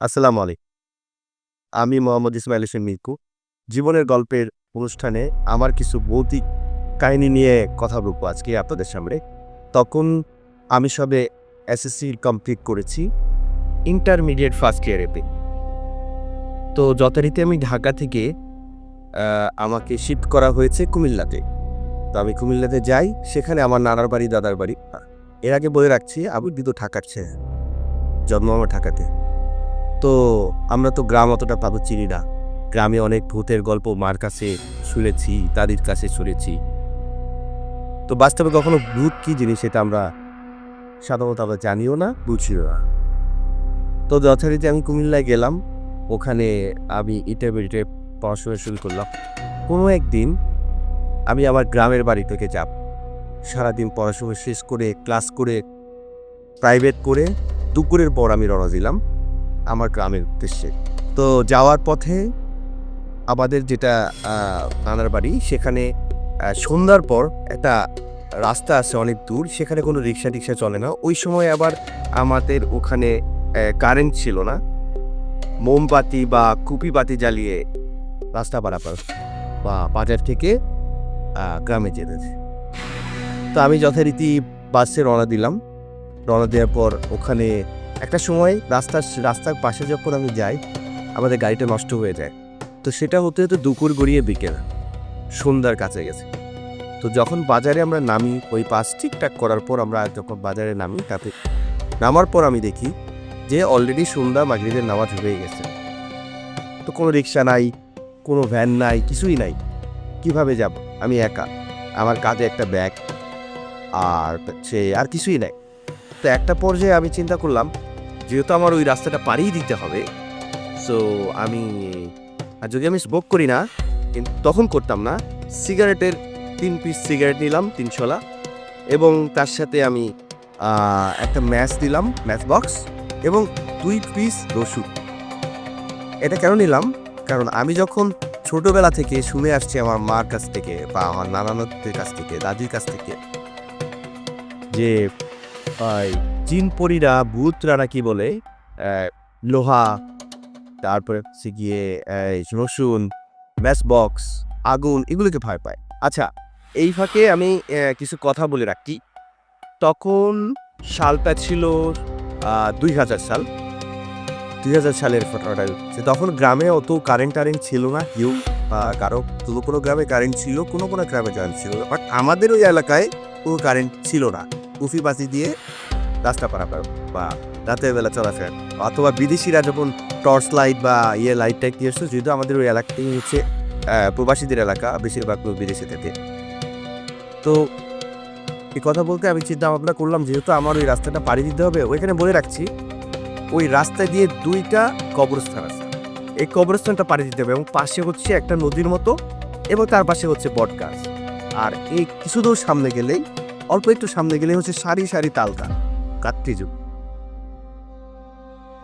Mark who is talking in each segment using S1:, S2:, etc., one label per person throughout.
S1: আসসালামু আলাইকুম। আমি মোহাম্মদ ইসমাইল হোসেন মিরকু। জীবনের গল্পের অনুষ্ঠানে আমার কিছু ভৌতিক কাহিনী নিয়ে কথা বলব আজকে আপনাদের সামনে। তখন আমি সবে এসএসসি কমপ্লিট করেছি ইন্টারমিডিয়েট ফার্স্ট ইয়ারেতে তো। যথারীতি আমি ঢাকা থেকে আমাকে শিফট করা হয়েছে কুমিল্লাতে। তো আমি কুমিল্লাতে যাই, সেখানে আমার নানার বাড়ি, দাদার বাড়ি। এর আগে বলে রাখছি আমি কিন্তু ঢাকার ছেলে জন্ম আমার ঢাকাতে। তো আমরা তো গ্রাম অতটা পাবো চিনি না। গ্রামে অনেক ভূতের গল্প মার কাছে শুনেছি, দাদির কাছে শুনেছি। তো বাস্তবে কখনো ভূত কি জিনিস সেটা আমরা সাধারণত আমরা জানিও না, বুঝিও না। তো যথারীতি আমি কুমিল্লায় গেলাম, ওখানে আমি ইন্টারমিডিয়েটে পড়াশোনা শুরু করলাম। কোনো একদিন আমি আমার গ্রামের বাড়ি থেকে যাব। সারাদিন পড়াশোনা শেষ করে, ক্লাস করে প্রাইভেট করে দুপুরের পর আমি রওনা দিলাম। আমার গ্রামের উদ্দেশ্যে। তো যাওয়ার পথে আমাদের যেটা নানার বাড়ি, সেখানে সন্ধ্যার পর একটা রাস্তা আছে অনেক দূর, সেখানে কোনো রিক্সা টিক্সা চলে না। ওই সময় আবার আমাদের ওখানে কারেন্ট ছিল না। মোমবাতি বা কুপি বাতি জ্বালিয়ে রাস্তা পারাপার বা বাজার থেকে গ্রামে যেতে তো আমি যথারীতি বাসে রওনা দিলাম। রওনা দেওয়ার পর ওখানে একটা সময় রাস্তার রাস্তার পাশে যখন আমি যাই, আমাদের গাড়িটা নষ্ট হয়ে যায়। তো সেটা হতে হতে দুপুর গড়িয়ে বিকেল, সন্ধ্যার কাছে গেছে। তো যখন বাজারে আমরা নামি, ওই পাস ঠিকঠাক করার পর আমরা যখন বাজারে নামি, তাতে নামার পর আমি দেখি যে অলরেডি সন্ধ্যা মাগরিবের নামাজ হয়ে গেছে। তো কোনো রিক্সা নাই, কোনো ভ্যান নাই, কিছুই নাই। কীভাবে যাব? আমি একা। আমার কাঁধে একটা ব্যাগ আর সে, আর কিছুই নাই। তো একটা পর্যায়ে আমি চিন্তা করলাম, যেহেতু আমার ওই রাস্তাটা পাড়িয়ে দিতে হবে সো আমি, আর যদি আমি স্মোক করি না, কিন্তু তখন করতাম না সিগারেটের তিন পিস সিগারেট নিলাম তিনশোলা এবং তার সাথে আমি একটা ম্যাচ দিলাম ম্যাচ বক্স এবং দুই পিস রসুন। এটা কেন নিলাম? কারণ আমি যখন ছোটোবেলা থেকে শুনে আসছি আমার মার কাছ থেকে বা আমার নানানদের কাছ থেকে, দাদির কাছ থেকে, যে ওই জিনপরিরা ভূতরা নাকি বলে লোহা, তারপরে হচ্ছে গিয়ে রসুন ম্যাচ বক্স আগুন, এগুলোকে ভয় পায়। আচ্ছা এই ফাঁকে আমি কিছু কথা বলে রাখি। তখন সালটা ছিল দুই হাজার সাল। দুই হাজার সালের ফটোটা হচ্ছে, তখন গ্রামে অত কারেন্ট টারেন্ট ছিল না, কেউ বা কারও কোনো কোনো গ্রামে কারেন্ট ছিল, কোনো কোনো গ্রামে কারেন্ট ছিল বাট আমাদের ওই এলাকায় কোনো কারেন্ট ছিল না। কুফি বাতি দিয়ে রাস্তা পারাপার বা রাতের বেলা চলাফেরা। অথবা বিদেশিরা যখন টর্চ লাইট বা ইয়ে লাইট টাইট দিয়ে আসতো, যেহেতু আমাদের ওই এলাকাটাই হচ্ছে প্রবাসীদের এলাকা, বেশিরভাগ লোক বিদেশে থেকে। তো এই কথা বলতে আমি চিন্তা ভাবনা করলাম, যেহেতু আমার ওই রাস্তাটা পাড়ি দিতে হবে, ওইখানে বলে রাখছি, ওই রাস্তা দিয়ে দুইটা কবরস্থান আছে। এই কবরস্থানটা পাড়ি দিতে হবে, এবং পাশে হচ্ছে একটা নদীর মতো, এবং তার পাশে হচ্ছে বট গাছ আর এই কিছু দূর সামনে গেলেই অল্প একটু সামনে গেলে হচ্ছে সারি সারি তাল গাছ কাটতি যুগ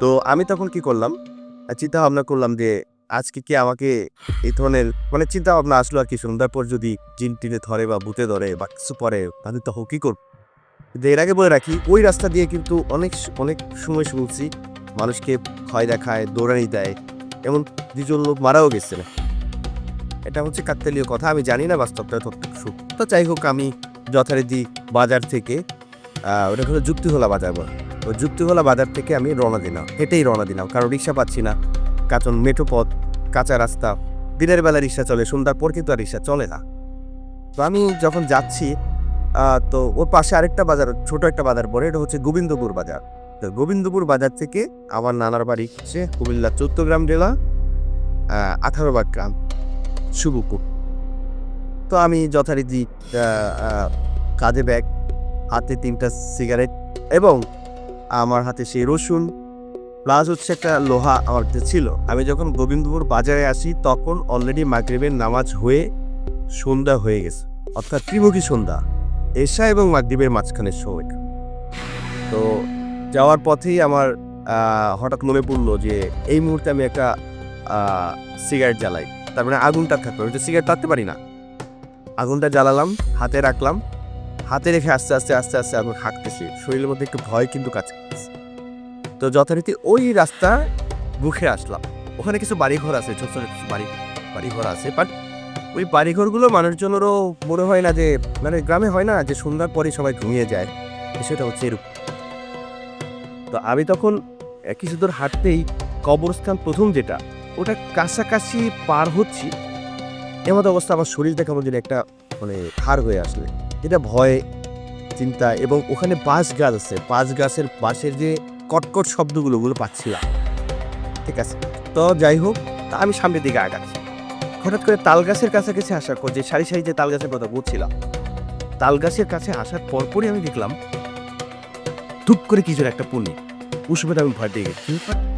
S1: তো আমি তখন কি করলাম? চিন্তা ভাবনা করলাম যে, আজকে কি আমাকে এই ধরনের মানে চিন্তা ভাবনা আসলো আর কি, সন্ধ্যার পর যদি জিন টিনে ধরে বা ভূতে ধরে বা কিছু পরে, তাহলে তখন কি করব? কিন্তু এর আগে বলে রাখি, ওই রাস্তা দিয়ে কিন্তু অনেক অনেক সময় শুনছি, মানুষকে ভয় দেখায়, দৌড়ানি দেয়, এমন দুজন লোক মারাও গেছে। না এটা হচ্ছে কাকতালীয় কথা, আমি জানি না বাস্তবটা। তো যাই হোক, আমি যথারীতি বাজার থেকে ওটা হলো যুক্তিহোলা বাজার বলে। ওই যুক্তিহোলা বাজার থেকে আমি রওনা দিলাম, হেঁটেই রওনা দিলাম, কারণ রিক্সা পাচ্ছি না। কারণ মেঠো পথ, কাঁচা রাস্তা, দিনের বেলা রিক্সা চলে, সন্ধ্যার পর কিন্তু আর রিক্সা চলে না। তো আমি যখন যাচ্ছি তো ওর পাশে আরেকটা বাজার, ছোট একটা বাজার পড়ে, এটা হচ্ছে গোবিন্দপুর বাজার। তো গোবিন্দপুর বাজার থেকে আমার নানার বাড়ি হচ্ছে কুমিল্লা চৌদ্দগ্রাম জেলা আঠারো বাগ গ্রাম, শুভপুর। তো আমি যথারীতি কাঁধে ব্যাগ, হাতে তিনটা সিগারেট এবং আমার হাতে সেই রসুন প্লাস হচ্ছে একটা লোহা আমার কাছে ছিল। আমি যখন গোবিন্দপুর বাজারে আসি, তখন অলরেডি মাগরিবের নামাজ হয়ে সন্ধ্যা হয়ে গেছে। অর্থাৎ ত্রিমুখী সন্ধ্যা, এশা এবং মাগরিবের মাঝখানের সময়টা তো যাওয়ার পথেই আমার হঠাৎ মনে পড়ল যে এই মুহূর্তে আমি একটা সিগারেট জ্বালাই। তার মানে আগুনটা থাকবে। সিগারেট থাকতে পারি না। আগুনটা জ্বালালাম, হাতে রাখলাম। হাতে রেখে আস্তে আস্তে আস্তে আস্তে আগুন হাঁকতেছি। শরীরের মধ্যে একটু ভয় কিন্তু কাজ তো যথারীতি ওই রাস্তা মুখে আসলাম। ওখানে কিছু বাড়িঘর আছে, ছোট ছোট কিছু বাড়ি, বাড়িঘর আছে বাট ওই বাড়িঘরগুলো মানুষজনেরও মনে হয় না যে মানে গ্রামে হয় না যে সন্ধ্যার পরে সবাই ঘুমিয়ে যায়। সেটা হচ্ছে এরকম। তো আমি তখন কিছু দূর হাঁটতেই কবরস্থান প্রথম যেটা, ওটা কাছাকাছি পার হচ্ছি। এমন অবস্থা আমার শরীরটা কেমন যেন একটা মানে হার হয়ে আসলে। এটা ভয়, চিন্তা এবং ওখানে বাঁশ গাছ আছে। বাঁশ গাছের বাঁশের যে কটকট শব্দগুলো, ওগুলো পাচ্ছিলাম। ঠিক আছে? তো যাই হোক, তা আমি সামনের দিকে আগাচ্ছি। হঠাৎ করে তাল গাছের কাছাকাছি আসার পর, যে সারি সারি যে তাল গাছের কথা বলছিলাম, তাল গাছের কাছে আসার পরপরই আমি দেখলাম, ধুপ করে কিছু একটা পড়লি ওই আমি ভয় পেয়ে গেছি।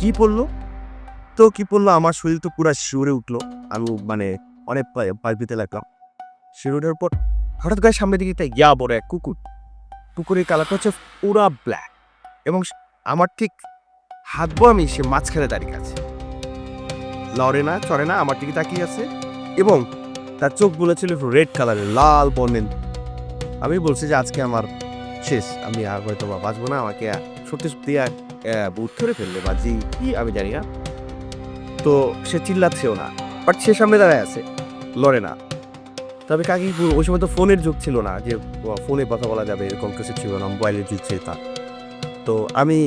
S1: কি পড়ল? তো কি পড়ল? আমার শরীর তো পুরো শিউরে উঠল। আমি মানে অনেক পায়ে পেতে লাগলাম। শিউরের পর হঠাৎ করে সামনে দিকে একটা ইয়া বড় এক কুকুর। কুকুরের কালারটা হচ্ছে পুরা ব্ল্যাক এবং আমার ঠিক হাতবো আমি সে মাঝখানে দাঁড়িয়ে আছে। লড়ে না, চড়ে না, আমার দিকে তাকিয়ে আছে এবং তার চোখগুলো ছিল রেড কালারের লাল বর্ণের। আমি বলছি যে, আজকে আমার শেষ। আমি আর হয়তো বা বাঁচবো না। আমাকে সত্যি সত্যি বুট ধরে ফেললে বা জি কি, আমি জানি না। তো সে চিল্লাচ্ছেও না বাট সে সামনে দাঁড়ায় আছে। লড়ে না। তবে কাকি ওই সময় তো ফোনের যুগ ছিল না যে ফোনে কথা বলা যাবে, এরকম কিছু ছিল না মোবাইলের যুগ ছিল তা। তো আমি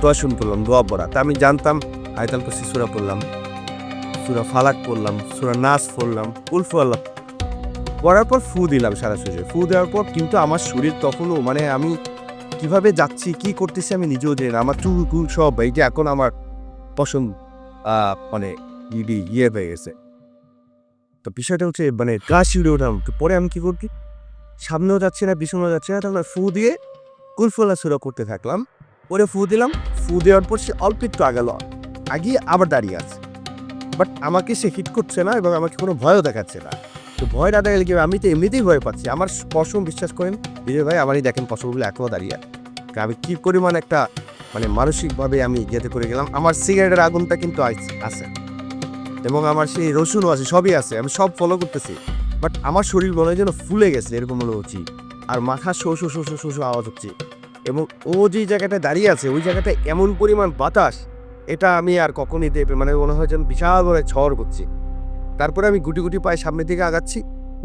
S1: দোয়া শুন করলাম দোয়া পড়া। তা আমি জানতাম, আয়তাল কুসি সুরা পড়লাম, সুরা ফালাক পড়লাম, সুরা নাচ পড়লাম, উলফ আল্লাহ। পড়ার পর ফু দিলাম সারা শরীরে। ফু দেওয়ার পর কিন্তু আমার শরীর তখনও মানে আমি কীভাবে যাচ্ছি, কি করতেছি আমি নিজেও জানি না। আমার চুল সব, এই যে এখন আমার পছন্দ মানে ইয়ে হয়ে গেছে। তো বিষয়টা হচ্ছে মানে গা শিউরে তো পরে আমি কি করছি সামনেও যাচ্ছে না, পিছনেও যাচ্ছে না তখন ফু দিয়ে কুলফলা সুরা করতে থাকলাম। পরে ফু দিলাম, ফু দেওয়ার পর সে অল্প একটু আগালো। আগিয়ে আবার দাঁড়িয়ে আছে। বাট আমাকে সে হিট করছে না এবং আমাকে কোনো ভয়ও দেখাচ্ছে না। তো ভয় না দেখালে কি আমি তো এমনিতেই ভয় পাচ্ছি। আমার পশম, বিশ্বাস করেন, বিজয় ভাই, আমারই দেখেন পশমগুলো এখনও দাঁড়িয়ে। আমি কী পরিমাণ একটা মানে মানসিকভাবে আমি যেতে করে গেলাম। আমার সিগারেটের আগুনটা কিন্তু আছে। এবং আমার সেই রসুনও আছে, সবই আছে, আমি সব ফলো করতেছি। বাট আমার শরীর মনে হয় যেন ফুলে গেছে, এরকম হলো হচ্ছি। আর মাথা শো শো শো শো শো আওয়াজ হচ্ছে। এবং ও যে জায়গাটায় দাঁড়িয়ে আছে, ওই জায়গাটায় এমন পরিমাণ বাতাস, এটা আমি আর কখনই দেবে মানে মনে হয় যেন বিশাল বড় ঝড় করছি। তারপরে আমি গুটি গুটি পায়ে সামনের দিকে আগাচ্ছি,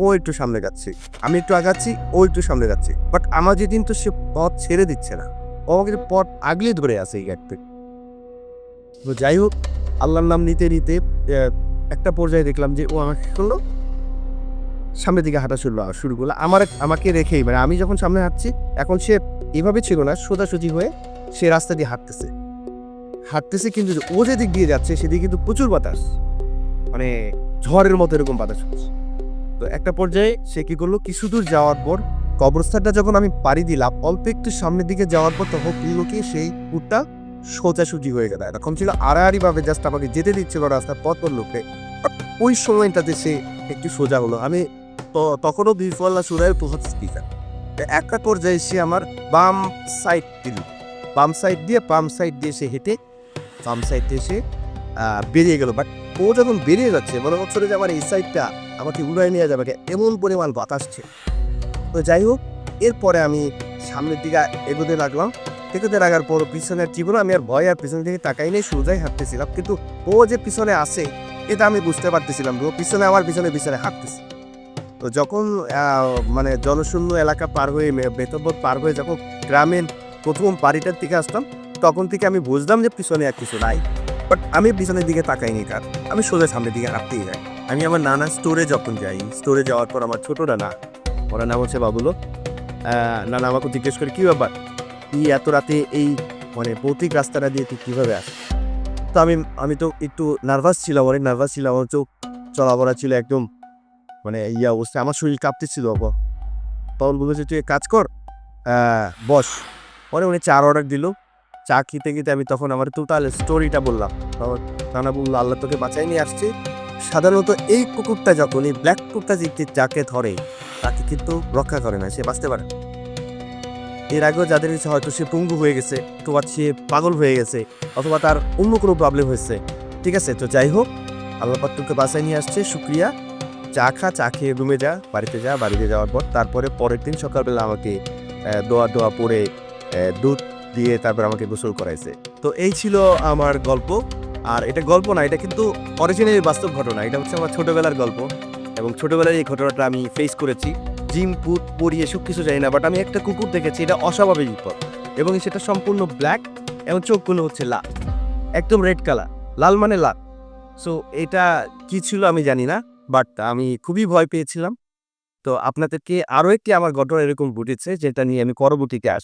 S1: ও একটু সামনে যাচ্ছে। আমি একটু আগাচ্ছি, ও একটু সামনে যাচ্ছে। বাট আমার যেদিন তো সে পথ ছেড়ে দিচ্ছে না, ও আমাকে পথ আগলে ধরে আছে এই থেকে তো যাই হোক আল্লাহর নাম নিতে নিতে একটা পর্যায়ে দেখলাম যে ও আমাকে করল? সামনের দিকে হাঁটা শুরু শুরু করল। আমার, আমাকে রেখেই মানে আমি যখন সামনে হাঁটছি, এখন সে এভাবে ছিল না, সোজাসুজি হয়ে সে রাস্তা দিয়ে হাঁটতেছে। হাঁটতেছে কিন্তু ও যে দিক দিয়ে যাচ্ছে, সেদিকে কিন্তু প্রচুর বাতাস। মানে ঝড়ের মতো এরকম বাতাস হচ্ছে। তো একটা পর্যায়ে সে কি করল? কিছু দূর যাওয়ার পর, কবরস্থানটা যখন আমি পাড়ি দিলাম, অল্প একটু সামনের দিকে যাওয়ার পর তখন কি সেই কুটটা সোজাসুজি হয়ে গেল। তখন ছিল আড়াআড়ি ভাবে জাস্ট আমাকে যেতে দিচ্ছিল রাস্তার পথ লোকে ওই সময়টাতে সে একটু সোজা হলো, আমি তখনও বিফল্লা সুরায় পৌঁছ স্পিকার একটা পর্যায়ে সে আমার বাম সাইড দিল। বাম সাইড দিয়ে, বাম সাইড দিয়ে সে হেঁটে, বাম সাইড দিয়ে সে বেরিয়ে গেল। বাট ও যখন বেরিয়ে যাচ্ছে, মনে হচ্ছিল যে আমার এই সাইডটা আমাকে উড়াই নিয়ে যাবে এমন পরিমাণ বাতাস ছিল তো যাই হোক, এরপরে আমি সামনের দিকে এগোতে লাগলাম। এগোতে লাগার পর পিছনের জীবনে আমি আর ভয় আর পিছনের দিকে তাকাই নেই, সোজাই হাঁটতেছিলাম। কিন্তু ও যে পিছনে আসে এটা আমি বুঝতে পারতেছিলাম ও পিছনে আমার, পিছনে পিছনে হাঁটতেছে। তো যখন মানে জনশূন্য এলাকা পার হয়ে বেতনবোধ পার হয়ে যখন গ্রামের প্রথম বাড়িটার দিকে আসতাম, তখন থেকে আমি বুঝলাম যে পিছনে আর কিছু নাই। বাট আমি পিছনের দিকে তাকাইনি কার আমি সোজা সামনের দিকে হাঁটতেই যাই। আমি আমার নানা স্টোরে যখন যাই, স্টোরে যাওয়ার পর আমার ছোট নানা, ওরা নাম হচ্ছে বাবুলো। নানা আমাকে জিজ্ঞেস করে, কী ব্যাপার? তুই এত রাতে এই মানে ভৌতিক রাস্তাটা দিয়ে তুই কীভাবে আস তো আমি আমি তো একটু নার্ভাস ছিলাম, অনেক নার্ভাস ছিলাম আমার চোখ চলাফেরা ছিল একদম মানে ইয়ে অবস্থা, আমার শরীর কাঁপতেছিল, বাবা। তখন বলেছে তুই কাজ কর বস। পরে উনি চার অর্ডার দিল। চা খেতে খেতে আমি তখন আমার টোটাল স্টোরিটা বললাম। তখন নানা বলল, আল্লাহ তোকে বাঁচাই নিয়ে আসছে। সাধারণত এই কুকুরটা যখন, এই ব্ল্যাক কুকুরটা যে যাকে ধরে, তাকে কিন্তু রক্ষা করে না, সে বাঁচতে পারে। এর আগেও যাদের কাছে হয়তো সে পঙ্গু হয়ে গেছে অথবা সে পাগল হয়ে গেছে, অথবা তার অন্য কোনো প্রবলেম হয়েছে। ঠিক আছে? তো যাই হোক, আল্লাহ পাক তোকে বাসায় নিয়ে আসছে, শুক্রিয়া। চা খা, চা খেয়ে রুমে যা, বাড়িতে যা, বাড়িতে যাওয়ার পর তারপরে পরের দিন সকালবেলা আমাকে দোয়া দোয়া পরে দুধ দিয়ে তারপর আমাকে গোসল করাইছে। তো এই ছিল আমার গল্প। আর এটা গল্প না, এটা কিন্তু অরিজিনালি বাস্তব ঘটনা। এটা হচ্ছে আমার ছোটবেলার গল্প। এবং ছোটবেলার এই ঘটনাটা আমি ফেস করেছি। জিম পুত পরি এসব কিছু জানি না বাট আমি একটা কুকুর দেখেছি, এটা অস্বাভাবিক বিপদ। এবং সেটা সম্পূর্ণ ব্ল্যাক এবং চোখগুলো হচ্ছে লাল। একদম রেড কালার লাল মানে লাল। সো এটা কি ছিল আমি জানি না বাট আমি খুবই ভয় পেয়েছিলাম। তো আপনাদেরকে আরও একটি আমার ঘটনা এরকম ঘটেছে, যেটা নিয়ে আমি পরবর্তীতে আসব